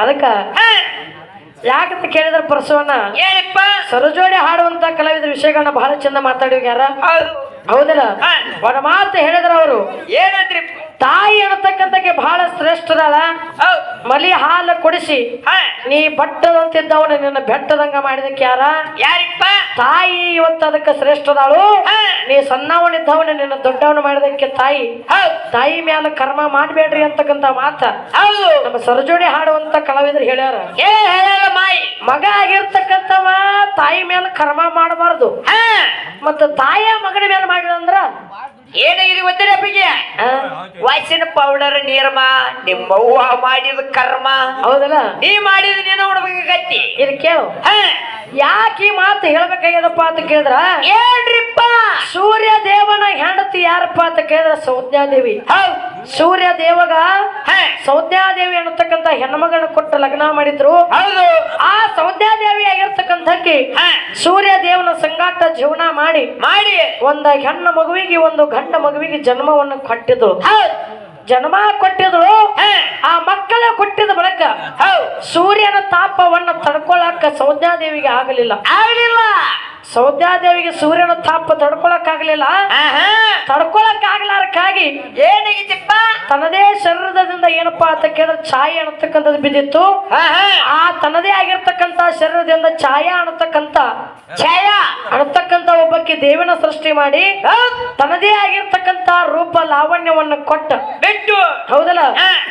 ಅದಕ್ಕ ಯಾಕಂತ ಕೇಳಿದ್ರ ಪರಸವನ್ನ ಏನಪ್ಪ? ಸರಜೋಡಿ ಹಾಡುವಂತ ಕಲಾವಿದರ ವಿಷಯಗಳನ್ನ ಬಹಳ ಚಂದ ಮಾತಾಡಿವ್ ಯಾರ ಹೌದಲ್ಲ. ಅವರ ಮಾತು ಹೇಳಿದ್ರ ಅವರು. ಏನಂದ್ರಿ ತಾಯಿ ಅನ್ನತಕ್ಕಂತಕ್ಕೆ ಬಹಳ ಶ್ರೇಷ್ಠದಾಳ ಮಲಿ ಹಾಲು ಕುಡಿಸಿ. ನೀ ಬಟ್ಟದಂತಿದ್ದವನ ನಿನ್ನ ಬೆಟ್ಟದಂಗ ಮಾಡಿದಕ್ಕೆ ಯಾರ? ಯಾರಿಪ್ಪ? ತಾಯಿ ಇವತ್ತು ಅದಕ್ಕೆ ಶ್ರೇಷ್ಠದಾಳು. ನೀ ಸಣ್ಣವನಿದ್ದವನ ನಿನ್ನ ದೊಡ್ಡವನ ಮಾಡಿದಕ್ಕೆ ತಾಯಿ. ತಾಯಿ ಮ್ಯಾಲ ಕರ್ಮ ಮಾಡಬೇಡ್ರಿ ಅಂತಕ್ಕಂತ ಮಾತ. ನಮ್ಮ ಸರಜೋಡಿ ಹಾಡುವಂತ ಕಲಾವಿದ್ರು ಹೇಳ್ಯಾರ. ಮಗ ಆಗಿರ್ತಕ್ಕಂಥವ ತಾಯಿ ಮೇಲೆ ಕರ್ಮ ಮಾಡಬಾರ್ದು. ಮತ್ತ ತಾಯಿಯ ಮಗನ ಮೇಲೆ ಮಾಡಿದ ಅಂದ್ರ? ಏನಾಗಿದೆ ಗೊತ್ತಿಲ್ಲ ಅಪ್ಪಿಗೆ? ವಾಸಿನ ಪೌಡರ್ ನೀರ್ಮ ನಿಮ್ಮವ್ವ ಮಾಡಿದ ಕರ್ಮ. ಹೌದಲ್ಲ? ನೀ ಮಾಡಿದ ನೀನು ಕತ್ತಿ ಇದು ಕೇಳು. ಯಾಕೆ ಈ ಮಾತು ಹೇಳ್ಬೇಕಾಗ್ಯದಪ್ಪ ಅಂತ ಕೇಳಿದ್ರ? ಏನ್ರಿಪ್ಪ? ಸೂರ್ಯ ದೇವನ ಹೆಂಡತಿ ಯಾರಪ್ಪ ಅಂತ ಕೇಳಿದ್ರ ಸೌಜ್ಞಾದೇವಿ. ಹೌದು. ಸೂರ್ಯ ದೇವಗ ಸೌದ್ಯಾದೇವಿ ಅನ್ನತಕ್ಕಂತ ಹೆಣ್ಮಗಳನ್ನ ಕೊಟ್ಟು ಲಗ್ನ ಮಾಡಿದ್ರು. ಹೌದು. ಆ ಸೌದ್ಯಾದೇವಿ ಆಗಿರ್ತಕ್ಕಂಥಕ್ಕೆ ಹಾ. ಸೂರ್ಯ ದೇವನ ಸಂಗಾಟ ಜೀವನ ಮಾಡಿ ಮಾಡಿ. ಒಂದ ಹೆಣ್ಣು ಮಗುವಿಗೆ ಒಂದು ಗಂಡ ಮಗುವಿಗೆ ಜನ್ಮವನ್ನು ಕೊಟ್ಟಿದ್ರು ಜನ್ಮ ಕೊಟ್ಟಿದ್ರು ಆ ಮಕ್ಕಳ ಕೊಟ್ಟಿದ ಬಳಿಕ ಸೂರ್ಯನ ತಾಪವನ್ನ ತಡ್ಕೊಳಕ ಸೌದ್ಯಾದೇವಿಗೆ ಆಗಲಿಲ್ಲ. ಆಗ್ಲಿಲ್ಲ. ಸೌದ್ಯಾದೇವಿಗೆ ಸೂರ್ಯನ ತಾಪ ತಡ್ಕೊಳಕ್ ಆಗಲಿಲ್ಲ ಆಹಾ. ತಡ್ಕೊಳಕ್ ಆಗ್ಲಾರಕ್ಕಾಗಿ ಏನಾಗಿತ್ತಪ್ಪ ತನ್ನದೇ ಶರೀರದಿಂದ ಏನಪ್ಪಾ ಅಂತ ಕೇಳಿದ್ರೆ ಛಾಯೆ ಅನ್ನತಕ್ಕಂಥದ್ದು ಬಿದ್ದಿತ್ತು. ಆ ತನ್ನದೇ ಆಗಿರ್ತಕ್ಕಂತ ಶರೀರದಿಂದ ಛಾಯಾ ಅನ್ನತಕ್ಕಂತ ಛಾಯಾ. ಅನ್ನತಕ್ಕಂತ ಒಬ್ಬಕ್ಕೆ ದೇವಿನ ಸೃಷ್ಟಿ ಮಾಡಿ ತನ್ನದೇ ಆಗಿರ್ತಕ್ಕಂತ ರೂಪ ಲಾವಣ್ಯವನ್ನ ಕೊಟ್ಟ ಬಿಟ್ಟು. ಹೌದಲ್ಲ.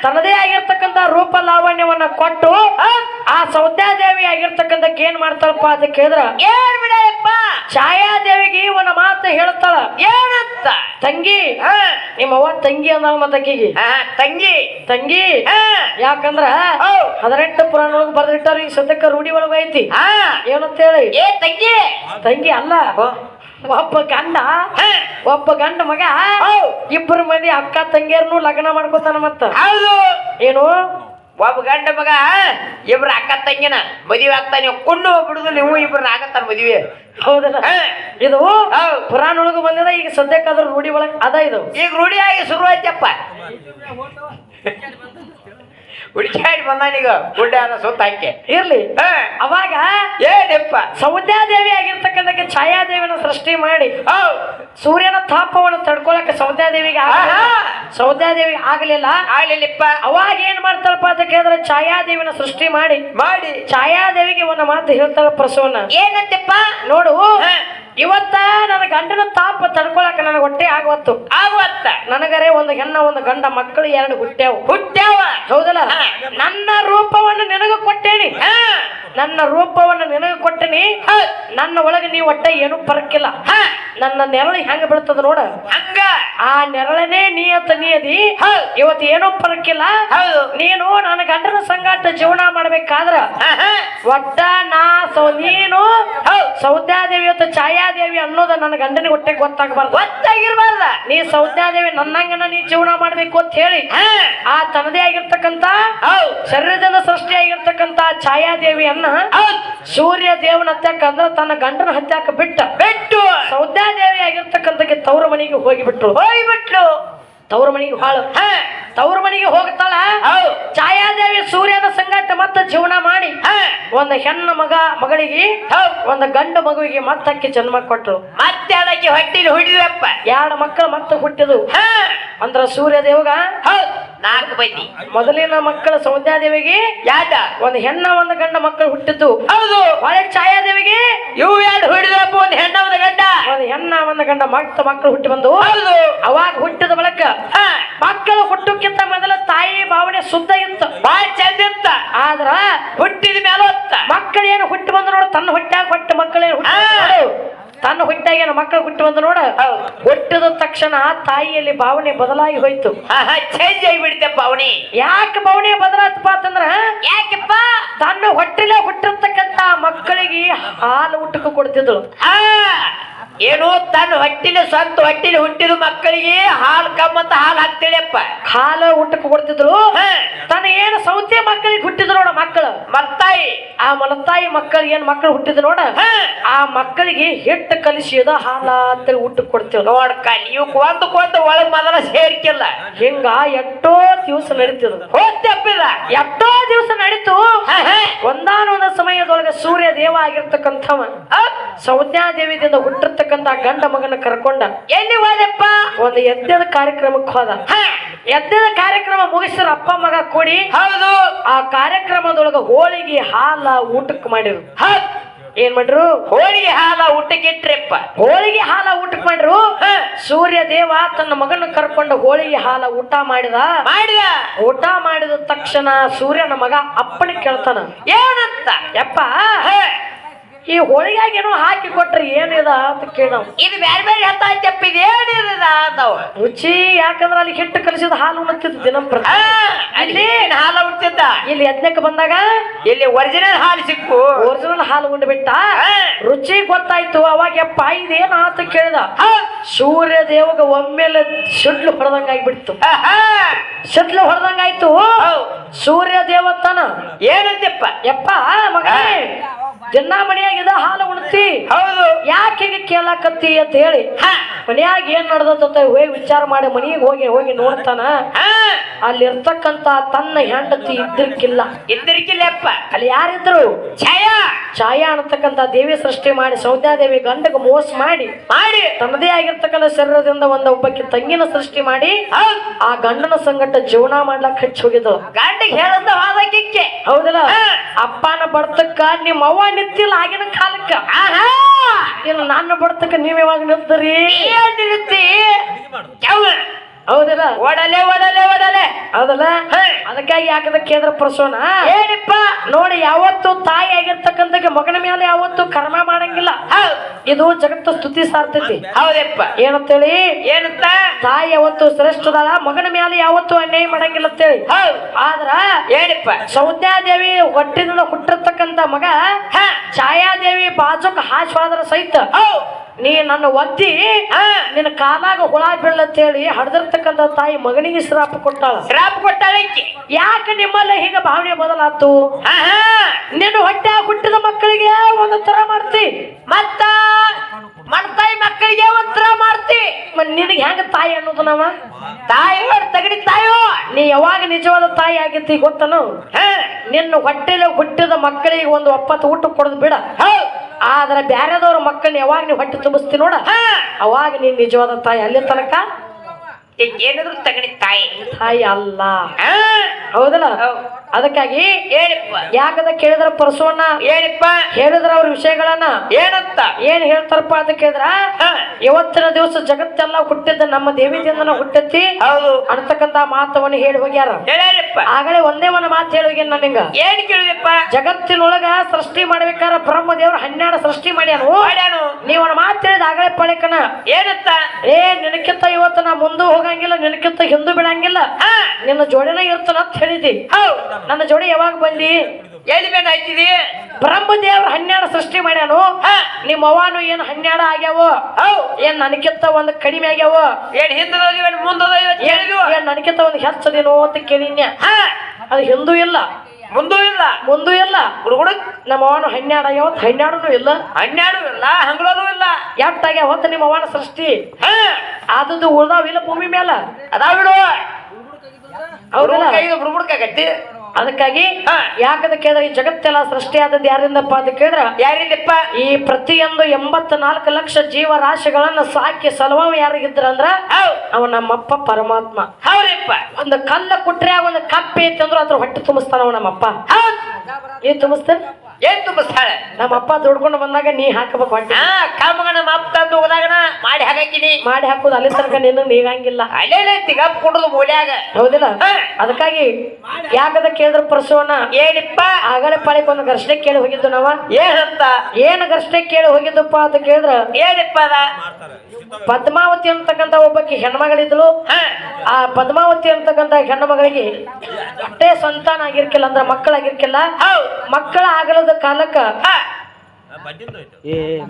ತನ್ನದೇ ಆಗಿರ್ತಕ್ಕಂತ ರೂಪ ಲಾವಣ್ಯವನ್ನ ಕೊಟ್ಟು. ಆ ಸೌದ್ಯಾದೇವಿ ಆಗಿರ್ತಕ್ಕಂಥಕ್ಕೆ ಏನ್ ಮಾಡ್ತಾಳಪ್ಪ ಅಂತ ಕೇಳಿದ್ರ ಏನ್ ಬಿಡಪ್ಪ ಛಾಯಾದೇವಿಗೆ ಒಂದು ಮಾತು ಹೇಳ್ತಾಳ. ಏನಂತ? ತಂಗಿ ಹಾ. ನಿಮ್ಮ ಅವ್ವ ತಂಗಿ ಅಂದಾಳ ಮತ್ತಕ್ಕಿಗೆ ತಂಗಿ. ತಂಗಿ ಯಾಕಂದ್ರ ಹೌದ್. ಹದಿನೆಂಟು ಪುರಾಣ ಬರ್ದಿಟ್ಟಾರ ಈ ಸದ್ಯಕ್ಕ ರೂಢಿ ಒಳಗ ಐತಿ. ಹಾ. ಏನಂತೇಳಿ? ಏ ತಂಗಿ. ತಂಗಿ ಅಲ್ಲ. ಒಬ್ಬ ಗಂಡ ಒಬ್ಬ ಗಂಡ ಮಗ. ಇಬ್ಬರು ಮಂದಿ ಅಕ್ಕ ತಂಗಿಯರ್ನು ಲಗ್ನ ಮಾಡ್ಕೋತಾನ ಮತ್ತ. ಹೌದು. ಏನು? ಒಬ್ಬ ಗಂಡ ಮಗ ಇಬ್ರು ಅಕ್ಕ ತಂಗಿನ ಮದುವೆ ಆಗ್ತಾನೆ ಕೊಂಡು ಬಿಡುದು ನೀವು ಇಬ್ರು ಆಗತ್ತಾರ ಮದುವೆ? ಹೌದಲ್ಲ? ಇದು. ಪುರಾಣ ಒಳಗು ಬಂದಿದೆ ಈಗ ಸದ್ಯಕ್ಕೆ ಅದ್ರ ರೂಢಿ ಒಳಗೆ ಅದ ಇದು. ಈಗ ರೂಢಿಯಾಗಿ ಶುರು ಆಯ್ತಪ್ಪ. ಹುಡುಕಾಡಿ ಬಂದಾನೀಗ ಗುಡ್ಡ ಸುತ್ತ ಹಾಕಿ ಇರ್ಲಿ. ಅವಾಗ ಏನಪ್ಪ? ಸೌದ್ಯಾದೇವಿ ಆಗಿರ್ತಕ್ಕಂಥಕ್ಕೆ ಛಾಯಾದೇವಿನ ಸೃಷ್ಟಿ ಮಾಡಿ. ಸೂರ್ಯನ ತಾಪವನ್ನು ತಡ್ಕೊಳಕ್ಕೆ ಸೌದ್ಯಾದೇವಿಗೆ. ಸೌದ್ಯಾದೇವಿಗೆ ಆಗಲಿಲ್ಲ. ಆಗ್ಲಿಲ್ಲಪ್ಪ. ಅವಾಗ ಏನ್ ಮಾಡ್ತಾರಪ್ಪ ಅಂತ ಕೇಳಿದ್ರೆ ಛಾಯಾದೇವಿನ ಸೃಷ್ಟಿ ಮಾಡಿ. ಮಾಡಿ. ಛಾಯಾದೇವಿಗೆ ಒಂದು ಮಾತು ಹೇಳ್ತಾರ ಪ್ರಸವನ ಏನಂತಪ್ಪ? ನೋಡು. ಇವತ್ತ ನನ್ನ ಗಂಡನ ತಾಪ ತಡ್ಕೊಳಕ ನನಗೆ ಹೊಟ್ಟೆ ಆಗವತ್ತು. ಆಗವತ್ತ. ನನಗರೆ ಒಂದು ಹೆಣ್ಣ ಒಂದು ಗಂಡ ಮಕ್ಕಳು ಎರಡು ಹುಟ್ಟ್ಯಾವು. ಹುಟ್ಟ್ಯಾವ. ಹೌದಲ್ಲ? ನನ್ನ ರೂಪವನ್ನು ನಿನಗ ಕೊಟ್ಟೇನಿ. ನನ್ನ ರೂಪವನ್ನು ನಿನಗೆ ಕೊಟ್ಟಿನಿ. ನನ್ನ ಒಳಗೆ ನೀವು ಒಟ್ಟ ಏನು ಪರಕ್ಕಿಲ್ಲ ನನ್ನ ನೆರಳು ಹೆಂಗ ಬೀಳ್ತದ ನೋಡ. ಆ ನೆರಳನೇ ನೀ ಅಂತ ನೀ ಅದಿ ಇವತ್ತು ಏನೋ ಪರಕ್ಕಿಲ್ಲ ನೀನು ನನ್ನ ಗಂಡನ ಸಂಗಾಟ ಜೀವನ ಮಾಡ್ಬೇಕಾದ್ರ. ಒಟ್ಟ ನಾ ಸೌ ನೀನು. ಸೌದ್ಯಾದೇವಿ ಛಾಯಾ ಛಾಯಾದೇವಿ ಅನ್ನೋದ ನನ್ನ ಗಂಡನಿಗೆ ಹೊಟ್ಟೆ ಗೊತ್ತಾಗಬಾರ್ದು ಗೊತ್ತಾಗಿರ್ಬಾರ್ದ ನೀ ಸೌದ್ಯಾದೇವಿ ನನ್ನಂಗನ ನೀ ಜೀವನ ಮಾಡ್ಬೇಕು ಅಂತ ಹೇಳಿ. ಆ ತನ್ನದೇ ಆಗಿರ್ತಕ್ಕಂತ ಶರೀರದಿಂದ ಸೃಷ್ಟಿಯಾಗಿರ್ತಕ್ಕಂತ ಛಾಯಾದೇವಿಯನ್ನ. ಸೂರ್ಯ ದೇವನ ಹತ್ಯಾಕ ಅಂದ್ರ ತನ್ನ ಗಂಡನ ಹತ್ಯಾಕ ಬಿಟ್ಟ ಬಿಟ್ಟು ಮನೆಗೆ ಹೋಗಿಬಿಟ್ರು ಹೋಗಿಬಿಟ್ಲು ತವ್ರ ಮನೆಗೆ ಹಾಳು ಹ ತವ್ರ ಮನೆಗೆ ಹೋಗ್ತಾಳ. ಛಾಯಾದೇವಿ ಸೂರ್ಯನ ಸಂಗಾಟ ಮತ್ತ ಜೀವನ ಮಾಡಿ. ಒಂದು ಹೆಣ್ಣು ಮಗ ಮಗಳಿಗೆ. ಒಂದು ಗಂಡು ಮಗುವಿಗೆ ಮತ್ತಕ್ಕೆ ಜನ್ಮ ಕೊಟ್ಟಳು ಮತ್ತೆ ಅದಕ್ಕೆ ಹೊಟ್ಟಿಲಿ ಹುಡಿದಪ್ಪ ಎರಡು ಮಕ್ಕಳು ಮತ್ತೆ ಹುಟ್ಟಿದು ಹಾ. ಅಂದ್ರ ಸೂರ್ಯ ದೇವಗ ಹೌದ್. ನಾಲ್ಕು ಬೈತಿ. ಮೊದಲಿನ ಮಕ್ಕಳು ಸೌಂದ್ಯಾದೇವಿಗೆ ಯಾಟ ಒಂದ್ ಹೆಣ್ಣ ಒಂದು ಗಂಡ ಮಕ್ಕಳು ಹುಟ್ಟಿದ್ದು. ಹೌದು. ಹೊಳೆ ಛಾಯಾದೇವಿಗೆ ಇವು ಎರಡು ಹುಡಿದಪ್ಪ ಒಂದ್ ಹೆಣ್ಣ ಒಂದು ಗಂಡ. ಒಂದ್ ಹೆಣ್ಣ ಒಂದು ಗಂಡ ಮತ್ತ ಮಕ್ಕಳು ಹುಟ್ಟಿ ಬಂದು ಹೌದು. ಅವಾಗ ಹುಟ್ಟಿದ ಬಳಕ. ಮಕ್ಕಳು ಹುಟ್ಟಕ್ಕಿಂತ ಮೊದಲ ತಾಯಿ ಭಾವನೆ ಶುದ್ಧ ಇತ್ತು. ಬಾಳ ಚಂದ ಇತ್ತ. ಆದ್ರ ಹುಟ್ಟಿದ ಮೇಲೆ ಮಕ್ಕಳೇನು ಮಕ್ಕಳು ಏನು ಹುಟ್ಟಿ ಬಂದ್ರು ನೋಡು ತನ್ನ ಹೊಟ್ಟ್ಯಾಗ ಹೊಟ್ಟ ಮಕ್ಕಳೇನು ಹುಟ್ಟಿ ಬಂದು ನೋಡು. ತನ್ನ ಹೊಟ್ಟ್ಯಾಗ ಏನು ಮಕ್ಕಳು ಹುಟ್ಟಿ ಬಂದು ನೋಡ. ಹುಟ್ಟಿದ ತಕ್ಷಣ ತಾಯಿಯಲ್ಲಿ ಭಾವನೆ ಬದಲಾಗಿ ಹೋಯ್ತು. ಚೇಂಜ್ ಆಗಿಬಿಡ್ತಪ್ಪ ಭಾವನೆ. ಯಾಕೆ ಭಾವನೆ ಬದಲಾತಪ್ಪ ಅಂತಂದ್ರ? ಯಾಕಪ್ಪ? ತನ್ನ ಹೊಟ್ಟೆಲೆ ಹುಟ್ಟಿರ್ತಕ್ಕಂತ ಮಕ್ಕಳಿಗೆ ಹಾಲು ಊಟಕ್ಕೆ ಕೊಡ್ತಿದ್ಳು ಏನು ತನ್ನ ಹೊಟ್ಟಿನ ಸ್ವಂತ ಹೊಟ್ಟಿಲಿ ಹುಟ್ಟಿದ ಮಕ್ಕಳಿಗೆ ಹಾಲು ಕಮ್ಮಂತ ಹಾಲು ಹಾಕ್ತೇಳಪ್ಪ ಹಾಲು ಊಟಕ್ಕೆ ಕೊಡ್ತಿದ್ರು. ತನ್ನ ಏನು ಸೌತೆ ಮಕ್ಕಳಿಗೆ ಹುಟ್ಟಿದ್ರು ನೋಡ ಮಕ್ಕಳು. ಮತ್ತಾಯಿ ಆ ಮಲತಾಯಿ ಮಕ್ಕಳಿಗೆ ಏನ್ ಮಕ್ಕಳು ಹುಟ್ಟಿದ್ರು ನೋಡ. ಆ ಮಕ್ಕಳಿಗೆ ಹಿಟ್ಟು ಕಲಿಸಿದ ಹಾಲ ಅಂತೇಳಿ ಊಟಕ್ಕೆ ಕೊಡ್ತೀವಿ. ನೋಡ್ ನೀವು ಕೊಂತ ಒಂದು ಕೊಂದು ಒಳಗ್ ಮೊದಲ ಸೇರ್ಕಿಲ್ಲ. ಹಿಂಗ ಎಷ್ಟೋ ದಿವಸ ನಡೀತದ ಹೋಗ್ತಪ್ಪಿದ ಎಷ್ಟೋ ದಿವಸ ನಡೀತು. ದೇವ ಆಗಿರ್ತಕ್ಕಂಥವ. ಸೌಜ್ಞಾದೇವಿದಿಂದ ಹುಟ್ಟಿರ್ತಕ್ಕಂಥ ಗಂಡ ಮಗನ ಕರ್ಕೊಂಡ. ಎಲ್ಲಿ ಹೋದಪ್ಪ? ಒಂದು ಯಜ್ಞದ ಕಾರ್ಯಕ್ರಮಕ್ಕೆ ಹೋದ. ಯಜ್ಞದ ಕಾರ್ಯಕ್ರಮ ಮುಗಿಸಿದ ಅಪ್ಪ ಮಗ ಕೂಡಿ ಹೌದು. ಆ ಕಾರ್ಯಕ್ರಮದೊಳಗ ಹೋಳಿಗೆ ಹಾಲ ಊಟಕ್ಕೆ ಮಾಡಿರು. ಹೌದ್. ಏನ್ ಮಾಡ್ರು? ಹೋಳಿಗೆ ಹಾಲ ಊಟಕ್ಕೆ ಇಟ್ರಪ್ಪ. ಹೋಳಿಗೆ ಹಾಲ ಊಟಕ್ಕೆ ಮಾಡ್ರು? ಸೂರ್ಯ ದೇವ ತನ್ನ ಮಗನ ಕರ್ಕೊಂಡು ಹೋಳಿಗೆ ಹಾಲ ಊಟ ಮಾಡಿದ? ಮಾಡಿದ. ಊಟ ಮಾಡಿದ ತಕ್ಷಣ ಸೂರ್ಯನ ಮಗ ಅಪ್ಪನ ಕೇಳ್ತಾನ. ಏನಂತ? ಯಪ್ಪ ಈ ಹೋಳಿಗ್ಯಾಗ ಏನೋ ಹಾಕಿ ಕೊಟ್ರಿ ಏನಿದ ಅಂತ ಕೇಳವ್ ಇದು ಬ್ಯಾರೆ ಬೇರೆ ಹತ್ತ ಚಪ್ಪ ಇದು ಏನಿರದ ಅಂದವ. ರುಚಿ ಯಾಕಂದ್ರೆ ಅಲ್ಲಿ ಹಿಟ್ಟು ಕಲಿಸಿದ ಹಾಲು ಉಣ್ತಿತ್ತು ದಿನಂಪ್ರತಿ. ಅಲ್ಲಿ ಹಾಲು ಉಣ್ತಿದ್ದ? ಇಲ್ಲಿ ಯಜ್ಞಕ್ಕೆ ಬಂದಾಗ ಇಲ್ಲಿ ಒರಿಜಿನಲ್ ಹಾಲು ಸಿಕ್ಕು. ಒರಿಜಿನಲ್ ಹಾಲು ಉಂಡ್ಬಿಟ್ಟ ರುಚಿ ಗೊತ್ತಾಯ್ತು ಅವಾಗ ಯಪ್ಪ ಇದೇನ ಅಂತ ಕೇಳಿದ. ಸೂರ್ಯ ದೇವಗ ಒಮ್ಮೆಲೆ ಸಿಡ್ಲು ಹೊಡೆದಂಗ ಆಗ್ಬಿಡ್ತು. ಹ, ಹ. ಸಿಡ್ಲು ಹೊಡೆದಂಗಾಯ್ತು ಹೌದ್. ಸೂರ್ಯ ದೇವತನ ಏನಂತಪ್ಪ? ಯಪ್ಪ ಮಗನೇ. ದಿನ ಮನೆಯಾಗಿದ ಹಾಲು ಉಣ್ತಿ. ಹೌದು. ಯಾಕೆ ಹಿಂಗ ಕೇಳಾಕತ್ತಿ ಅಂತ ಹೇಳಿ. ಮನ್ಯಾಗ ಏನ್ ನಡೆದತ್ತ ಹೋಗಿ ವಿಚಾರ ಮಾಡಿ ಮನೆಗೆ ಹೋಗಿ ಹೋಗಿ ನೋಡ್ತಾನ. ಹ. ಅಲ್ಲಿ ಇರ್ತಕ್ಕಂತ ತನ್ನ ಹೆಂಡತಿ ಇದ್ದಿರ್ಕಿಲ್ಲ. ಇದ್ದಿರ್ಕಿಲ್ಲಪ್ಪ. ಅಲ್ಲಿ ಯಾರಿದ್ರು? ಛಾಯ. ಛಾಯಾ ಅನ್ನತಕ್ಕಂತ ದೇವಿ ಸೃಷ್ಟಿ ಮಾಡಿ ಸೌದ್ಯಾದೇವಿ ಗಂಡಗ ಮೋಸ ಮಾಡಿ ಮಾಡಿ. ತನ್ನದೇ ಆಗಿರ್ತಕ್ಕಂಥ ಶರೀರದಿಂದ ಒಂದು ಒಬ್ಬಕ್ಕೆ ತಂಗಿನ ಸೃಷ್ಟಿ ಮಾಡಿ ಆ ಗಂಡನ ಸಂಗಟ ಜೀವನ ಮಾಡ್ಲಕ್ ಹಚ್ಚಿ ಹೋಗಿದ್ದು ಗಂಡಿಗೆ ಹೇಳಂದ ವಾದಕ್ಕಿಕ್ಕೆ ಹೌದಲ್ಲ? ಅಪ್ಪನ ಬರ್ತಕ್ಕ ನಿಮ್ಮ ಅವ್ವ ನಿತ್ತಿಲ್ಲ ಆಗಿನ ಕಾಲಕ್ಕ. ಇನ್ನು ನನ್ನ ಬಡ್ತಕ್ಕ ನೀವ್ ಯಾವಾಗ ನಿಲ್ತರಿ ಹೌದಲ್ಲ? ಓಡಲೆ ಓಡಲೆ ಓಡಲೆ. ಹೌದಲ್ಲ. ಅದಕ್ಕಾಗಿ ಯಾಕದ ಕೇಂದ್ರ ಪ್ರಸೋನ ಏನಿಪ್ಪ? ನೋಡಿ ಯಾವತ್ತು ತಾಯಿ ಆಗಿರ್ತಕ್ಕಂಥ ಮಗನ ಮೇಲೆ ಯಾವತ್ತು ಕರ್ಮ ಮಾಡಂಗಿಲ್ಲ. ಇದು ಜಗತ್ತು ಸ್ತುತಿ ಸಾರ್ತೈತಿ ಹೌದಪ್ಪ. ಏನಂತೇಳಿ? ಏನಂತ? ತಾಯಿ ಯಾವತ್ತು ಶ್ರೇಷ್ಠದ ಮಗನ ಮೇಲೆ ಯಾವತ್ತು ಅನ್ಯಾಯ ಮಾಡಂಗಿಲ್ಲ ಅಂತೇಳಿ ಆದ್ರ ಏನಪ್ಪ? ಸೌದ್ಯಾದೇವಿ ಹೊಟ್ಟಿನಿಂದ ಹುಟ್ಟಿರ್ತಕ್ಕಂತ ಮಗ ಛಾಯಾದೇವಿ ಬಾಜುಕ್ ಹಾಶ್ವಾದ್ರ ಸಹಿತ ನೀ ನನ್ನ ಒತ್ತಿ ನಿನ್ನ ಕಾಲಾಗ ಹುಳ ಬೀಳತ್ತೇಳಿ ಹಡ್ದಿರ್ತಕ್ಕಂಥ ತಾಯಿ ಮಗನಿಗೆ ಶ್ರಾಪ ಕೊಟ್ಟಾಳ. ಶ್ರಾಪ ಕೊಟ್ಟಾಳಕ್ಕೆ ಯಾಕೆ ನಿಮ್ಮಲ್ಲ ಹೀಗ ಭಾವನೆ ಬದಲಾತು? ನಿನ್ನ ಹೊಟ್ಟೆ ಹುಟ್ಟಿದ ಮಕ್ಕಳಿಗೆ ಒಂದು ತರ ಮಾಡ್ತಿ. ಮತ್ತ? ಮಣ್ತಾಯಿ ಮಕ್ಕಳಿಗೆ ಒಂಥರ ಮಾಡ್ತಿ. ಮತ್ ನಿನಗೆ ಹೆಂಗ ತಾಯಿ ಅನ್ನೋದು ನಾವ? ತಾಯಿ ತಗಡಿ ತಾಯೋ ನೀ ಯಾವಾಗ ನಿಜವಾದ ತಾಯಿ ಆಗಿತ್ತಿ ಗೊತ್ತನು? ನಿನ್ನ ಹೊಟ್ಟೆಲೆ ಹುಟ್ಟಿದ ಮಕ್ಕಳಿಗೆ ಒಂದು ಒಪ್ಪತ್ತು ಊಟ ಕೊಡೋದು ಬಿಡ. ಆದ್ರೆ ಬ್ಯಾರೆದವ್ರ ಮಕ್ಕಳನ್ನ ಯಾವಾಗ ನೀವು ಹೊಟ್ಟೆ ತುಂಬಿಸ್ತಿ ನೋಡ. ಅವಾಗ ನೀನ್ ನಿಜವಾದ ತಾಯಿ ಅಲ್ಲಿ ತನಕ? ಏನಾದ್ರು ಏನಿದ್ರು ತಗಡಿ ತಾಯಿ? ತಾಯಿ ಅಲ್ಲ. ಹೌದಲ್ಲ? ಹೌದ್. ಅದಕ್ಕಾಗಿ ಹೇಳಿಪ್ಪ ಯಾಕದ ಕೇಳಿದ್ರ ಪರಸೋಣ? ಏನಪ್ಪ? ಹೇಳಿದ್ರ ಅವ್ರ ವಿಷಯಗಳನ್ನ? ಏನಂತ? ಏನ್ ಹೇಳ್ತಾರಪ್ಪ ಅಂತ ಕೇಳಿದ್ರ? ಇವತ್ತಿನ ದಿವಸ ಜಗತ್ತೆಲ್ಲ ಹುಟ್ಟಿದ್ದ ನಮ್ಮ ದೇವಿದಿಂದ ಹುಟ್ಟತ್ತಿ ಹೌದು. ಅಂತಕ್ಕಂತ ಮಾತವನ್ನು ಹೇಳಿ ಹೋಗ್ಯಾರ. ಆಗಲೇ ಒಂದೇ ಒಂದು ಮಾತು ಹೇಳಿ ಹೋಗ್ಯಾನ ನಾನು ನಿಂಗ. ಏನ್ ಕೇಳಿದಪ್ಪ ಜಗತ್ತಿನೊಳಗ ಸೃಷ್ಟಿ ಮಾಡ್ಬೇಕಾರ ಬ್ರಹ್ಮ ದೇವ್ರ ಹನ್ನೆರಡು ಸೃಷ್ಟಿ ಮಾಡ್ಯಾನು. ನೀವ್ ಮಾತು ಹೇಳಿದ ಆಗಲೇ ಪಳಿಕನ. ಏನತ್ತ ಏ ನಿನಕ್ಕಿಂತ ಇವತ್ತು ನಾ ಮುಂದೆ ಹೋಗಂಗಿಲ್ಲ ನಿನಕ್ಕಿಂತ ಹಿಂದೂ ಬಿಡಂಗಿಲ್ಲ ನಿನ್ನ ಜೋಡಿನ ಇರ್ತಾನ ಅಂತ ಹೇಳಿದಿ. ಹೌದ್. ನನ್ನ ಜೋಡಿ ಯಾವಾಗ ಬಂದಿ? ಎಲ್ಲಿ ಬೇಡ ಹಚ್ಚಿದಿ ಬ್ರಹ್ಮದೇವ್ರ ಹನ್ನೆರಡು ಸೃಷ್ಟಿ ಮಾಡ್ಯಾನು. ನಿಮ್ಮ ಅವ್ವನು ಏನ್ ಹನ್ನೆರಡು ಆಗ್ಯಾವ? ಏನ್ ನನಕ್ಕಿಂತ ಒಂದು ಕಡಿಮೆ ಆಗ್ಯಾವ? ಏನ್ ಹಿಂದೆ ಏನ್ ಏನ್ ಒಂದು ಹೆಚ್ಚದೇನೋ ಅಂತ ಕೇಳಿನ್ಯ ಅದು ಹಿಂದೂ ಇಲ್ಲ. ಮುಂದೂ ಇಲ್ಲ. ಮುಂದೂ ಇಲ್ಲ. ಹುಡುಗುಡು. ನಮ್ಮ ಅವನು ಹನ್ನೆರಡು ಆಗ್ಯಾವ ಹನ್ನೆರಡು ಇಲ್ಲ. ಹನ್ನೆರಡು ಇಲ್ಲ ಹಂಗ್ಳೋದು ಇಲ್ಲ. ಎಟ್ಟಾಗ್ಯಾವ ಹೊತ್ತ ನಿಮ್ಮ ಅವನ ಸೃಷ್ಟಿ. ಅದದ್ದು ಉಳ್ದಾವಿಲ್ಲ ಉಳ್ದಾವ ಇಲ್ಲ ಭೂಮಿ ಮೇಲೆ ಅದಾವಿಡು ಹೌದಲ್ಲ. ಬುಡ್ಬುಡ್ಕಾಗತ್ತಿ ಅದಕ್ಕಾಗಿ. ಯಾಕಂತ ಕೇಳಿದ್ರೆ ಈ ಜಗತ್ತೆಲ್ಲ ಸೃಷ್ಟಿ ಆದದ್ದು ಯಾರಿಂದಪ್ಪ ಅಂತ ಕೇಳಿದ್ರ ಯಾರಿಂದಪ್ಪ? ಈ ಪ್ರತಿಯೊಂದು ಎಂಬತ್ ನಾಲ್ಕು ಲಕ್ಷ ಜೀವರಾಶಿಗಳನ್ನ ಸಾಕಿ ಸಲುವ ಯಾರಿಗಿದ್ರಂದ್ರ ಅಂದ್ರ ಅವ ನಮ್ಮಪ್ಪ ಪರಮಾತ್ಮ. ಹೌದಪ್ಪ ಒಂದು ಕಲ್ಲ ಕುಟ್ರೆ ಒಂದು ಕಪ್ಪೆ ಐತೆ ಅಂದ್ರೆ ಅದ್ರ ಹೊಟ್ಟೆ ತುಂಬಿಸ್ತಾನ ಅವ ನಮ್ಮಪ್ಪ. ಹೌದ್. ಏನ್ ತುಂಬಿಸ್ತೇನೆ? ಏನ್ ತುಂಬಿಸ್ತಾಳೆ ನಮ್ಮಪ್ಪ ದುಡ್ಕೊಂಡು ಬಂದಾಗ ನೀ ಹಾಕಬೇಕು ಹೊಟ್ಟೆ ಹಾ ನಮ್ಮ ಮಾಪ್ ತಂದು ಹೋದಾಗನ ಮಾಡಿ ಹಾಕಿನಿ. ಮಾಡಿ ಹಾಕುದು ಅಲ್ಲಿ ತನಕ ನಿನ್ನ ನೀಗಂಗಿಲ್ಲ ಅಲ್ಲೇ ತಿಗಪ್ ಕುಡುದು ಮೂಲ್ಯಾಗ. ಹೌದಿಲ್ಲ. ಅದಕ್ಕಾಗಿ ಯಾಕದ ಕೇಳಿದ್ರ ಪ್ರಸವನ ಏನಿಪ್ಪ? ಆಗಲೇ ಪಾಳಿಗೆ ಒಂದು ಘರ್ಷಣೆ ಕೇಳಿ ಹೋಗಿದ್ದು ನಾವ. ಏನಂತ? ಏನ್ ಘರ್ಷಣೆ ಕೇಳಿ ಹೋಗಿದ್ದಪ್ಪ ಅಂತ ಕೇಳಿದ್ರ? ಏನಿಪ್ಪ ಅದ? ಪದ್ಮಾವತಿ ಅಂತಕ್ಕಂತ ಒಬ್ಬಕ್ಕೆ ಹೆಣ್ಮಗಳಿದ್ಲು. ಆ ಪದ್ಮಾವತಿ ಅಂತಕ್ಕಂತ ಹೆಣ್ಣು ಮಗಳಿಗೆ ಅಷ್ಟೇ ಸಂತಾನ ಆಗಿರ್ಕಿಲ್ಲ ಅಂದ್ರೆ ಮಕ್ಕಳಾಗಿರ್ಕಿಲ್ಲ. ಮಕ್ಕಳ ಆಗಲದ ಕಾಲಕ್ಕ ಹ.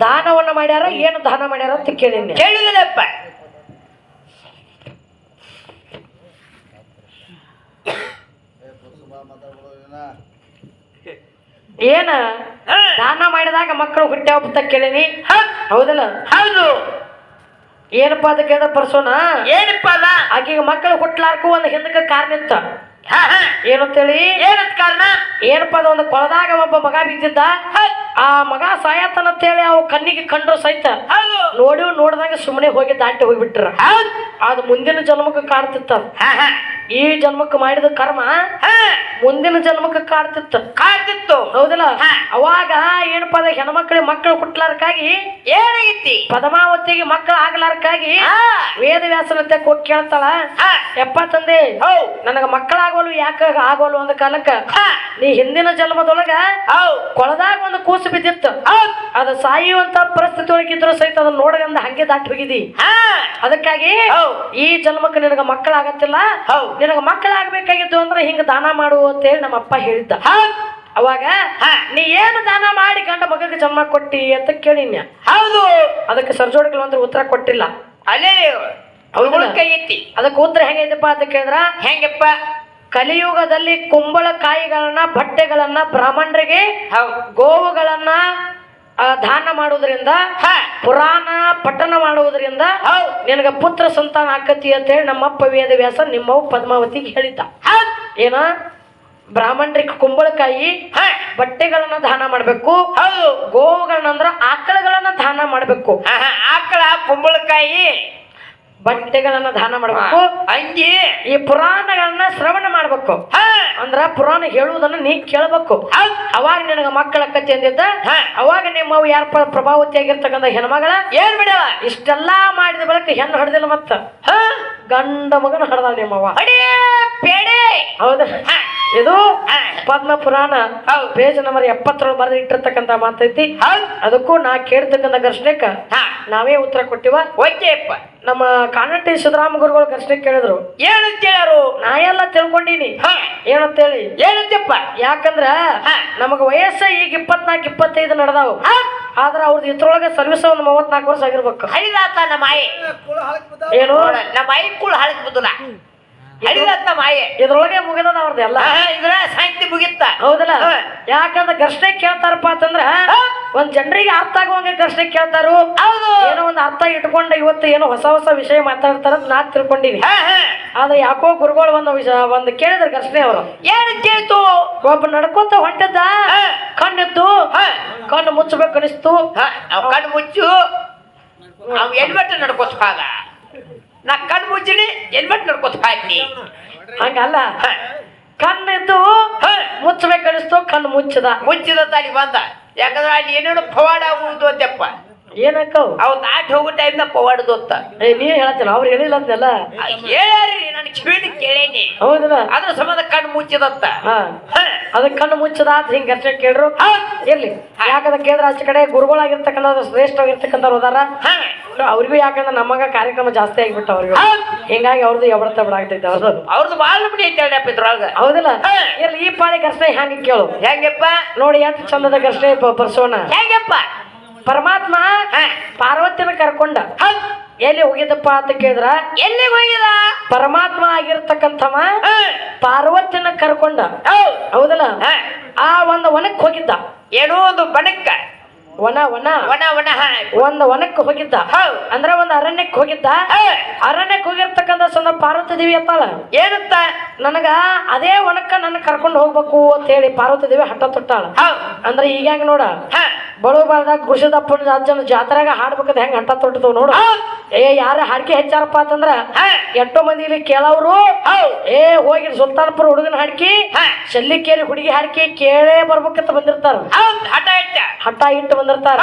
ದಾನವನ್ನ ಮಾಡ್ಯಾರ ಏನು ದಾನ ಮಾಡ್ಯಾರ ಅಂತ ಕೇಳಿನಿ. ಕೇಳಿದಪ್ಪ ಏನ? ದಾನ ಮಾಡಿದಾಗ ಮಕ್ಕಳು ಹುಟ್ಟ್ಯಾವ ಅಂತ ಕೇಳಿನಿ. ಹೌದ್ ಹೌದಲ್ಲ? ಹೌದು. ಏನಪ್ಪ ಅದಕ್ಕೆ ಕೇಳಿದ ಪರ್ಸೋನ? ಏನಪ್ಪ ಅದ? ಆಕಿಗೆ ಮಕ್ಕಳು ಹುಟ್ಲಾರ್ಕು ಒಂದು ಹಿಂದಕ್ಕೆ ಕಾರ್ ನಿಂತ ಏನಂತೇಳಿ ಏನಂತ ಕಾರಣ? ಏನಪ್ಪ ಅದ ಒಂದು ಕೊಳದಾಗ ಒಬ್ಬ ಮಗ ಬಿದ್ದಿದ್ದ. ಆ ಮಗ ಸಾಯತನ ಅಂತೇಳಿ ಅವು ಕಣ್ಣಿಗೆ ಕಂಡ್ರು ಸಹಿತ. ನೋಡಿ ನೋಡ್ದಾಗ ಸುಮ್ಮನೆ ಹೋಗಿ ದಾಟಿ ಹೋಗ್ಬಿಟ್ರ. ಅದು ಮುಂದಿನ ಜನ್ಮಕ್ಕೆ ಕಾಡ್ತಿತ್ತ ಈ ಜನ್ಮಕ್ಕೆ ಮಾಡಿದ ಕರ್ಮ ಮುಂದಿನ ಜನ್ಮಕ್ಕೆ ಕಾಡ್ತಿತ್ತು. ಕಾಡ್ತಿತ್ತು. ಹೌದಲ್ಲ. ಅವಾಗ ಏನಪ್ಪ ಅದ ಹೆಣ್ಮಕ್ಳಿಗೆ ಮಕ್ಕಳು ಹುಟ್ಲಾರ್ಕಾಗಿ? ಏನಾಗಿತ್ತಿ ಪದ್ಮಾವತಿಗೆ ಮಕ್ಕಳು ಆಗ್ಲಾರ್ಕಾಗಿ? ವೇದ ವ್ಯಾಸನತೆ ಹೋಗಿ ಕೇಳ್ತಾಳ? ಹಾ. ಯಪ್ಪ ತಂದೆ ನನಗ ಮಕ್ಕಳಾಗೋಲು ಯಾಕ ಆಗೋಲು ಅಂದ ಕಾಲಕ್ಕ ನೀ ಹಿಂದಿನ ಜನ್ಮದೊಳಗ ಕೊಳದಾಗ ಒಂದು ಕೂಸು ಬಿದ್ದಿತ್ತು. ಅದ ಸಾಯುವಂತ ಪರಿಸ್ಥಿತಿ ಒಳಗಿದ್ರು ಸಹಿತ ಅದನ್ನ ನೋಡಗಂದ ಹಂಗೆ ದಾಟಿ ಹೋಗಿದಿ. ಅದಕ್ಕಾಗಿ ಈ ಜನ್ಮಕ್ಕೆ ನಿನಗ ಮಕ್ಕಳಾಗತ್ತಿಲ್ಲ. ನಿನಗ ಮಕ್ಕಳಾಗಬೇಕಾಗಿತ್ತು ಅಂದ್ರೆ ಹಿಂಗ ದಾನ ಮಾಡು ಅಂತೇಳಿ ನಮ್ಮ ಅಪ್ಪ ಹೇಳಿದ್ದ. ಅವಾಗ ಹಾ ನೀ ಏನು ದಾನ ಮಾಡಿ ಗಂಡ ಮಗಕ್ಕೆ ಜನ್ಮ ಕೊಟ್ಟಿ ಅಂತ ಕೇಳಿನ ಹೌದು. ಅದಕ್ಕೆ ಸರ್ಜೋಡಿಗಳು ಅಂದ್ರೆ ಉತ್ತರ ಕೊಟ್ಟಿಲ್ಲ. ಅಲ್ಲೇ ಅವಳ ಕೈ ಎತ್ತಿ. ಅದಕ್ಕೆ ಉತ್ತರ ಹೆಂಗೈತಪ್ಪ ಅಂತ ಕೇಳಿದ್ರ? ಹೆಂಗಪ್ಪ? ಕಲಿಯುಗದಲ್ಲಿ ಕುಂಬಳಕಾಯಿಗಳನ್ನ ಬಟ್ಟೆಗಳನ್ನ ಬ್ರಾಹ್ಮಣರಿಗೆ ಗೋವುಗಳನ್ನ ದಾನ ಮಾಡುವುದರಿಂದ ಪುರಾಣ ಪಠನ ಮಾಡುವುದರಿಂದ ನಿನಗ ಪುತ್ರ ಸಂತಾನ ಆಕತಿ ಅಂತ ಹೇಳಿ ನಮ್ಮಪ್ಪ ವೇದ ವ್ಯಾಸ ನಿಮ್ಮವ್ ಪದ್ಮಾವತಿಗೆ ಹೇಳಿದ್ದ. ಏನ? ಬ್ರಾಹ್ಮಣರಿಗೆ ಕುಂಬಳಕಾಯಿ ಹಾ. ಬಟ್ಟೆಗಳನ್ನ ದಾನ ಮಾಡಬೇಕು ಗೋವುಗಳನ್ನ ಅಂದ್ರ ಆಕಳಗಳನ್ನ ದಾನ ಮಾಡಬೇಕು. ಆಕಳ ಕುಂಬಳಕಾಯಿ. ಬಟ್ಟೆಗಳನ್ನ ದಾನ ಮಾಡ್ಬೇಕು. ಅಂಗಿ. ಈ ಪುರಾಣಗಳನ್ನ ಶ್ರವಣ ಮಾಡ್ಬೇಕು. ಅಂದ್ರ ಪುರಾಣ ಹೇಳುವುದನ್ನ ನೀ ಕೇಳಬೇಕು. ಅವಾಗ ನಿನಗ ಮಕ್ಕಳ ಕತ್ತಿ ಅಂದಿದ್ದ? ಅವಾಗ ನಿಮ್ಮ ಯಾರ ಪ್ರಭಾವತಿ ಆಗಿರ್ತಕ್ಕಂಥ ಹೆಣ್ಮಗಳ? ಏನ್ ಬಿಡವ? ಇಷ್ಟೆಲ್ಲಾ ಮಾಡಿದ ಬಳಿಕ ಹೆಣ್ಣು ಹೊಡೆದಿಲ್ಲ ಮತ್ತ. ಹಾ. ಗಂಡ ಮಗನ ಹಡ್ದ ನಿಮ್ಮವ್ವ. ಅಡಿ ಪೇಡೆ. ಹೌದ. ಇದು ಪದ್ಮ ಪುರಾಣ. ಪೇಜ್ ನಂಬರ್ ಎಪ್ಪತ್ತರೊಳಗೆ ಬರೆದು ಇಟ್ಟಿರ್ತಕ್ಕಂಥ ಮಾತೈತಿ ಅದಕ್ಕೂ ನಾ ಕೇಳ್ತಕ್ಕಂಥ ಘರ್ಷಣೆಕ್ಕ ನಾವೇ ಉತ್ತರ ಕೊಟ್ಟಿವ? ಓಕೆಪ್ಪ ನಮ್ಮ ಕಾನಟ್ಟಿ ಸಿದ್ದರಾಮ ಗುರುಗಳು ಪ್ರಶ್ನೆ ಕೇಳಿದ್ರು. ಏನಂತ ನಾ ಎಲ್ಲ ತಿಳ್ಕೊಂಡಿನಿ. ಹಾ. ಏನಂತೇಳಿ? ಏನಂತಪ್ಪ? ಯಾಕಂದ್ರ ಹಾ. ನಮಗ ವಯಸ್ಸ ಈಗ ಇಪ್ಪತ್ನಾಲ್ಕು ಇಪ್ಪತ್ತೈದು ನಡೆದಾವು. ಹಾ. ಆದ್ರ ಅವ್ರದ್ದು ಇದ್ರೊಳಗೆ ಸರ್ವಿಸ್ ಒಂದು ಮೂವತ್ನಾಲ್ಕು ವರ್ಷ ಆಗಿರ್ಬೇಕು. ಐದಾತ ನಮ್ಮ ಆಯಿ. ಏನು? ನೋಡ ನಮ್ಮ ಆಯಿ ಕೂಡ ಹಳಕ್ ಬುದ್ಧನ ಮಾಯೆ. ಇದ್ರೊಳಗೆ ಮುಗಿದದ ಅವ್ರದ್ದು ಎಲ್ಲ. ಇದ್ರ ಸಾಹಿತ್ಯ ಮುಗಿತ್ತ? ಹೌದಲ್ಲ? ಯಾಕಂದ್ರೆ ಘರ್ಷಣೆ ಕೇಳ್ತಾರಪ್ಪ ಅಂತಂದ್ರ. ಒಂದ್ ಜನರಿಗೆ ಅರ್ಥ ಆಗುವಂಗೆ ಘರ್ಷಣೆ ಕೇಳ್ತಾರು. ಹೌದು. ಏನೋ ಒಂದ್ ಅರ್ಥ ಇಟ್ಕೊಂಡ ಇವತ್ತು ಏನೋ ಹೊಸ ಹೊಸ ವಿಷಯ ಮಾತಾಡ್ತಾರ ನಾ ತಿಳ್ಕೊಂಡಿನಿ. ಆದ್ರೆ ಯಾಕೋ ಗುರುಗಳು ಒಂದು ವಿಷಯ ಒಂದು ಕೇಳಿದ್ರೆ ಘರ್ಷಣೆ ಅವರು. ಏನು ಕೇಳ್ತು? ಒಬ್ಬ ನಡ್ಕೊಂತ ಹೊಂಟಿದ್ದ ಕಣ್ಣಿತ್ತು ಕಣ್ಣು ಮುಚ್ಚಬೇಕು ಅನಿಸ್ತು ಕಣ್ಣು ಮುಚ್ಚು. ಅವ್ ಎಲ್ಮೆಟ್ ನಡ್ಕೋತ ನಾ ಕಣ್ಣು ಮುಚ್ಚಿನಿ ಹೆಲ್ಮೆಟ್ ನೋಡ್ಕೋತ ಹಾಕಿ ಹಂಗಲ್ಲ. ಕಣ್ಣಿದ್ದು ಮುಚ್ಚಬೇಕು ಅನಿಸ್ತು ಕಣ್ಣು ಮುಚ್ಚದ. ಮುಚ್ಚಿದ ತಾಲಿ ಬಂದ. ಯಾಕಂದ್ರೆ ಅಲ್ಲಿ ಏನೇನು ಪವಾಡ ಆಗುವುದು ಅಂತಪ್ಪ. ಏನಕ್ಕವು? ಅವ್ ದಾಟಿ ಹೋಗೋ ಟೈಮ್ನ ಪವಾಡದು ಅಂತ ಏ ನೀನ್ ಹೇಳ್ತಿಲ್ಲ ಅವ್ರು ಹೇಳಿಲ್ಲ ಅಂತೆಲ್ಲ ಹೇಳ್ಯಾರಿ ನನ್ನ ಕಿವಿನ ಕೇಳೇನಿ. ಹೌದಲ್ಲ? ಅದ್ರ ಸಂಬಂಧ ಕಣ್ಣು ಮುಚ್ಚಿದತ್ತ. ಹಾ. ಹಾ. ಅದಕ್ಕೆ ಕಣ್ಣು ಮುಚ್ಚದ ಅಂತ ಹಿಂಗ್ ಅಷ್ಟೇ ಕೇಳ್ರು. ಎಲ್ಲಿ ಇರ್ಲಿ. ಯಾಕಂದ್ರೆ ಕೇಂದ್ರ ಆಚೆ ಕಡೆ ಗುರುಗಳಾಗಿರ್ತಕ್ಕಂಥ ಶ್ರೇಷ್ಠವಾಗಿರ್ತಕ್ಕಂಥವ್ರು ಅದಾರ. ಅವ್ರಿಗೂ ಯಾಕಂದ್ರೆ ನಮಗ ಕಾರ್ಯಕ್ರಮ ಜಾಸ್ತಿ ಆಗಿಬಿಟ್ಟು ಅವ್ರಿಗೆ. ಹಿಂಗಾಗಿ ಅವ್ರದ್ದು ಎಬಡ್ತ ಬಿಡಾಗ್ತೈತೆ ಅವ್ರದ್ದು ಅವ್ರದ್ದು ಬಾಳ ಬಿಡಿ ಐತೆ ಇದ್ರೊಳಗ. ಹೌದಿಲ್ಲ? ಇರ್ಲಿ ಈ ಪಾಳಿ ಘರ್ಷಣೆ ಹ್ಯಾಂಗ ಕೇಳು. ಹೆಂಗಪ್ಪ? ನೋಡಿ ಎಷ್ಟು ಚಂದದ ಘರ್ಷಣೆ ಬರ್ಸೋಣ ಹೆಂಗಪ್ಪ? ಪರಮಾತ್ಮ. ಪಾರ್ವತಿನ ಕರ್ಕೊಂಡ. ಎಲ್ಲಿ ಹೋಗಿದಪ್ಪ ಅಂತ ಕೇಳಿದ್ರ? ಎಲ್ಲಿ ಹೋಗಿದ ಪರಮಾತ್ಮ ಆಗಿರ್ತಕ್ಕಂಥವ. ಪಾರ್ವತಿನ ಕರ್ಕೊಂಡ. ಹೌದಲ್ಲ? ಆ ಒಂದು ವನಕ್ಕೆ ಹೋಗಿದ್ದ. ಏನೋ ಒಂದು ಬಣಕ್ಕ. ವನ ವನ. ವನ. ಒಂದು ವನಕ್ಕೆ ಹೋಗಿದ್ದ. ಅಂದ್ರೆ ಒಂದು ಅರಣ್ಯಕ್ಕೆ ಹೋಗಿದ್ದ. ಅರಣ್ಯಕ್ಕೆ ಹೋಗಿರ್ತಕ್ಕಂಥ ಸಂದರ್ಭ ಪಾರ್ವತಿ ದೇವಿ ಅತ್ತಾಳ ಏನಂತ? ನನಗ ಅದೇ ವನಕ್ಕ ನನ್ನ ಕರ್ಕೊಂಡು ಹೋಗ್ಬೇಕು ಅಂತ ಹೇಳಿ ಪಾರ್ವತಿ ದೇವಿ ಹಠ ತೊಟ್ಟಾಳ. ಅಂದ್ರೆ ಈಗ ಹೆಂಗ್ ನೋಡ. ಬಳು ಬಾಳ್ದಾಗ ಗುರುಸದಪ್ಪನ ಅಜ್ಜನ ಜಾತ್ರೆಗ ಹಾಡ್ಬೇಕಂತ ಹೆಂಗ್ ಹಠ ತೊಟ್ಟದವ್ ನೋಡು. ಏ ಯಾರ ಹಾಡ್ಕೆ ಹೆಚ್ಚಾರಪ್ಪ ಅಂತಂದ್ರ. ಎಷ್ಟೋ ಮಂದಿ ಇಲ್ಲಿ ಕೇಳವ್ರು. ಏ ಹೋಗಿ ಸುಲ್ತಾನ್ಪುರ ಹುಡುಗನ ಹಾಡ್ಕಿ ಶಲ್ಲಿ ಕೇರಿ ಹುಡುಗಿ ಹಾಡ್ಕಿ ಕೇಳೇ ಬರ್ಬೇಕಂತ ಬಂದಿರ್ತಾರ. ಹಠ ಇಟ್ಟ. ಇಟ್ಟು ಬಂದಿರ್ತಾರ.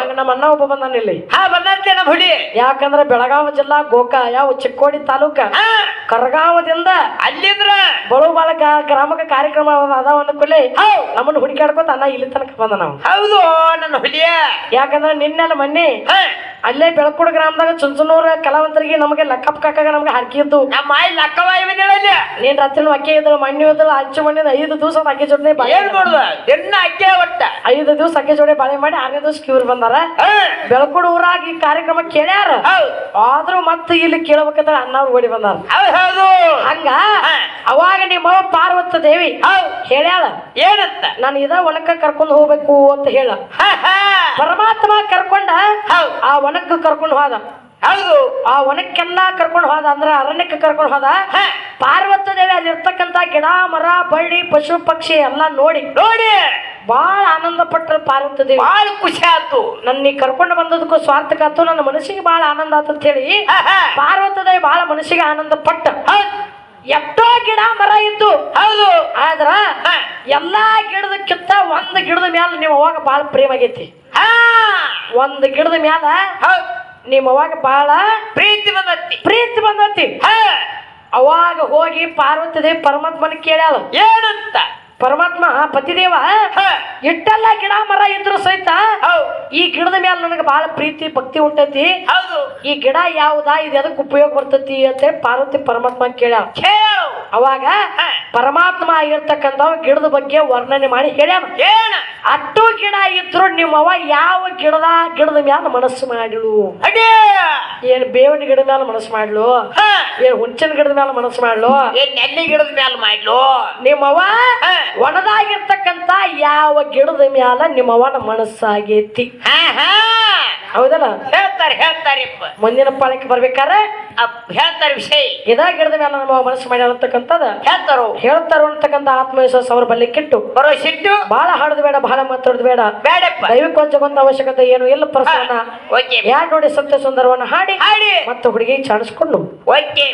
ಹಂಗ ನಮ್ಮ ಅಣ್ಣ ಒಬ್ಬ ಬಂದಾನ ಇಲ್ಲಿ. ಹಾ ಬಂದಂತೆ ನಮ್ಮ ಹುಡಿ ಯಾಕಂದ್ರೆ ಬೆಳಗಾವಿ ಜಿಲ್ಲಾ ಗೋಕಾ ಯಾವ ಚಿಕ್ಕೋಡಿ ತಾಲೂಕ ಕರಗಾವದಿಂದ ಅಲ್ಲಿದ್ರ? ಬಳು ಬಾಲಕ ಗ್ರಾಮಕ ಕಾರ್ಯಕ್ರಮ ಅದಾವ ಹೌದ್. ನಮ್ಮನ್ನ ಹುಡುಕಾಡ್ಕೊತ ಅಣ್ಣ ಇಲ್ಲಿ ತನಕ ಬಂದ ನಾವು. ಹೌದು ನನ್ನ ಹುಲಿಯ. ಯಾಕಂದ್ರೆ ನಿನ್ನೆಲ್ಲ ಮೊನ್ನೆ ಅಲ್ಲೇ ಬೆಳಕುಡ ಗ್ರಾಮದಾಗ ಚುಂಚನೂರ ಕಲಾವಂತರಿಗೆ ನಮಗೆ ಲಕ್ಕಪ್ಪ ಕಾಕಾಗ ನಮ್ಗೆ ಹಾಕಿ ಇದ್ದು. ನಮ್ಮ ನೀನ್ ರಾತ್ರಿ ಅಕ್ಕಿ ಇದ್ರು ಮಣ್ಣು ಇದ್ರು ಅಚ್ಚು ಮಣ್ಣಿನ ಐದು ದಿವಸ ಅಕ್ಕಿ ಜೋಡಣೆ ಬಾಳೆ. ದಿನ ಅಕ್ಕಿ ಒಟ್ಟ. ಐದು ದಿವಸ ಅಕ್ಕಿ ಜೋಡಿ ಬಾಳೆ ಮಾಡಿ ಆರನೇ ದಿವಸ ಕಿವ್ರು ಬಂದಾರ. ಹಾ! ಊರಾಗಿ ಈ ಕಾರ್ಯಕ್ರಮ ಕೇಳ್ಯಾರ. ಆದ್ರೂ ಮತ್ತೆ ಇಲ್ಲಿ ಕೇಳ್ಬೇಕಂದ್ರೆ ಅಣ್ಣವ್ರು ಓಡಿ ಬಂದಾರ. ಹಂಗ. ಅವಾಗ ನಿಮ್ಮ ಪಾರ್ವತ ದೇವಿ ಹೇಳ್ಯಾಳ ಏನಂತ? ನಾನು ಇದ ಒಣಕ ಕರ್ಕೊಂಡು ಹೋಗ್ಬೇಕು ಅಂತ ಹೇಳ. ಪರಮಾತ್ಮ ಕರ್ಕೊಂಡ ಆ ವನಕ್ಕೆ ಕರ್ಕೊಂಡು ಹೋದ. ಹೌದು. ಆ ಒಣಕ್ಕೆಲ್ಲ ಕರ್ಕೊಂಡು ಹೋದ ಅಂದ್ರ ಅರಣ್ಯಕ್ಕೆ ಕರ್ಕೊಂಡು ಹೋದ. ಪಾರ್ವತ ದೇವಿ ಅಲ್ಲಿ ಇರ್ತಕ್ಕಂತ ಗಿಡ ಮರ ಬಳ್ಳಿ ಪಶು ಪಕ್ಷಿ ಎಲ್ಲ ನೋಡಿ. ನೋಡಿ! ಬಾಳ ಆನಂದ ಪಟ್ಟರು ಪಾರ್ವತದೇವಿ ಭಾಳ ಖುಷಿ ಆಯ್ತು. ನನ್ನ ಕರ್ಕೊಂಡು ಬಂದದಕ್ಕೂ ಸ್ವಾರ್ಥಕಾತು ನನ್ನ ಮನಸ್ಸಿಗೆ ಬಹಳ ಆನಂದ ಆತ ಅಂತ ಹೇಳಿ ಪಾರ್ವತದೇವಿ ಭಾಳ ಪಾರ್ವತಿ ಮನಸ್ಸಿಗೆ ಆನಂದ ಪಟ್ಟ ಎಷ್ಟೋ ಗಿಡ ಮರ ಇದ್ದು. ಹೌದು. ಆದ್ರ ಎಲ್ಲ ಗಿಡದಕ್ಕಿಂತ ಒಂದ್ ಗಿಡದ ಮ್ಯಾಲ ನಿಮ್ಮ ಅವಾಗ ಬಹಳ ಪ್ರೇಮ ಆಗೈತಿ. ಒಂದ್ ಗಿಡದ ಮ್ಯಾಲ ನಿಮ್ ನಿಮ್ಮ ಅವಾಗ ಬಾಳ ಪ್ರೀತಿ ಬಂದತಿ. ಪ್ರೀತಿ ಬಂದತಿ. ಅವಾಗ ಹೋಗಿ ಪಾರ್ವತಿ ದೇವಿ ಪರಮಾತ್ಮನ ಕೇಳ್ಯಾಳ. ಏನಂತ? ಪರಮಾತ್ಮ ಪತಿದೇವ ಇಟ್ಟೆಲ್ಲ ಗಿಡ ಮರ ಇದ್ರು ಸಹಿತ ಈ ಗಿಡದ ಮೇಲೆ ನನಗೆ ಬಹಳ ಪ್ರೀತಿ ಭಕ್ತಿ ಉಂಟೈತಿ. ಈ ಗಿಡ ಯಾವ್ದಾ ಇದು ಎದಕ್ಕೆ ಉಪಯೋಗ ಬರ್ತೈತಿ ಅಂತ ಪಾರ್ವತಿ ಪರಮಾತ್ಮ ಕೇಳ. ಅವಾಗ ಪರಮಾತ್ಮ ಆಗಿರ್ತಕ್ಕಂಥ ಗಿಡದ ಬಗ್ಗೆ ವರ್ಣನೆ ಮಾಡಿ ಹೇಳ್ಯಾನ. ಅಟ್ಟು ಗಿಡ ಇದ್ರು ನಿಮ್ಮವ ಯಾವ ಗಿಡದ ಗಿಡದ ಮ್ಯಾಲ ಮನಸ್ಸು ಮಾಡಿಳು. ಏನ್ ಬೇವಿನ ಗಿಡದ ಮ್ಯಾಲ ಮನಸ್ಸು ಮಾಡ್ಲು ಏನ್ ಹುಂಚಿನ ಗಿಡದ ಮ್ಯಾಲ ಮನಸ್ಸು ಮಾಡ್ಲು ಏನ್ ನೆಲ್ಲಿ ಗಿಡದ ಮ್ಯಾಲ ಮಾಡ್ಲು? ನಿಮ್ಮವ ಹಾ. ಒಣದಾಗಿರ್ತಕ್ಕಂಥ ಯಾವ ಗಿಡದ ಮ್ಯಾಲ ನಿಮ್ಮವನ ಮನಸ್ಸಾಗೈತಿ. ಹೌದಲ್ಲ? ಹೇಳ್ತಾರೆ ಹೇಳ್ತಾರೆ ಮುಂದಿನ ಪಾಳಕ್ಕೆ ಬರ್ಬೇಕಾದ್ರೆ ಹೇಳ್ತಾರೆ ವಿಷಯ. ಇದ ಗಿಡದ ಮ್ಯಾಲ ನಮ್ಮ ಮನಸ್ಸು ಮಾಡ್ಯಾರ ಅನ್ನತಕ್ಕಂಥದ್ದು ಹೇಳ್ತಾರೋ. ಹೇಳ್ತಾರೋ ಅಂತಕ್ಕಂಥ ಆತ್ಮವಿಶ್ವಾಸ ಅವ್ರ ಬಲ್ಲಿಕ್ಕಿಟ್ಟು ಬರೋ ಸಿಟ್ಟು ಬಹಳ ಹಾಡೋದು ಬೇಡ ಬಹಳ ಮಾತಾಡೋದು ಬೇಡ. ಬೇಡ ದೈವಿಕ ಒಂದು ಅವಶ್ಯಕತೆ ಏನು ಇಲ್ಲ ಪ್ರಸನ್ನ ಓಕೆ. ಯಾರು ನೋಡಿ ಸತ್ಯ ಸುಂದರವನ್ನ ಹಾಡಿ ಹಾಡಿ. ಮತ್ತೆ ಹುಡುಗಿ ಚಾಡಿಸ್ಕೊಂಡು ಓಕೆ.